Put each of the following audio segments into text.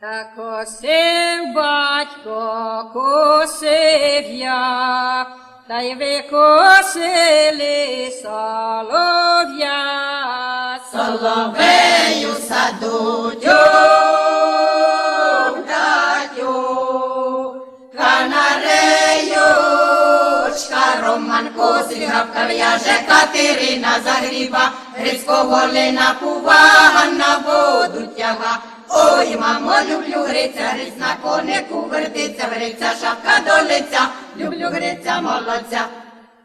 Та косив батько, косив я, та й викосили солов'я. Соловею саду дядю, канареючка, Роман Косигавка в'яже Катерина загріба, Грицько Голина пува, на воду тяга. Ой, мамо, люблю гриця, гриць на конику вертиться, гриця, шапка до лиця, люблю гриця, молодця.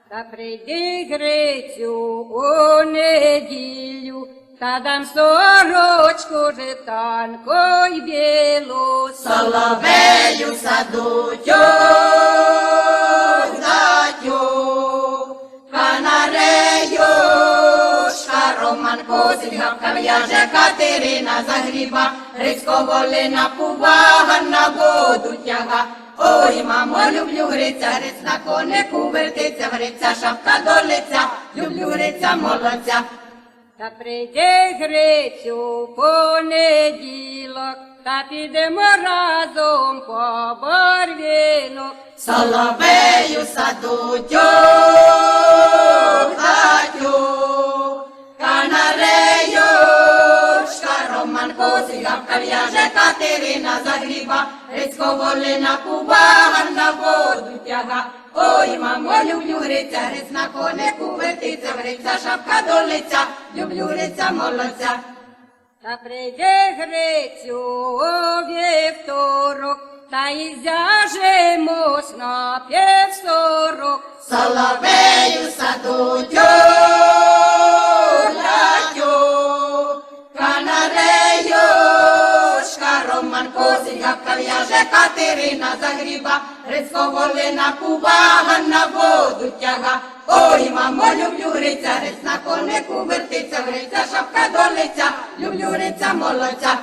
Та прийди Грицю у неділю, та дам сорочку житанку й білу. Соловею саду Роман Козігавка в'яже Катерина загріба, Грицько волина пувага на воду тяга. Ой, мамо, люблю гриця, гриць на конику вертиться, гриця, шапка до лиця, люблю гриця, молодця. Та прийди Грицю понеділок, та підемо разом по барвіну. Соловею саду Козигавка в'яже Катерина загріба, Грицько волина пувага на воду тяга. Ой, мамо, люблю гриця, гриць на конику вертиться, гриця, шапка до лиця, люблю гриця, молодця. Та прийди Грицю у вівторок, та й зяжемось на півсорок. Соловею саду Катерина загріба, Грицько волина пувага на воду тяга. Ой, мамо, люблю гриця, гриць на конику вертиться, гриця, шапка до лиця, люблю гриця, молодця.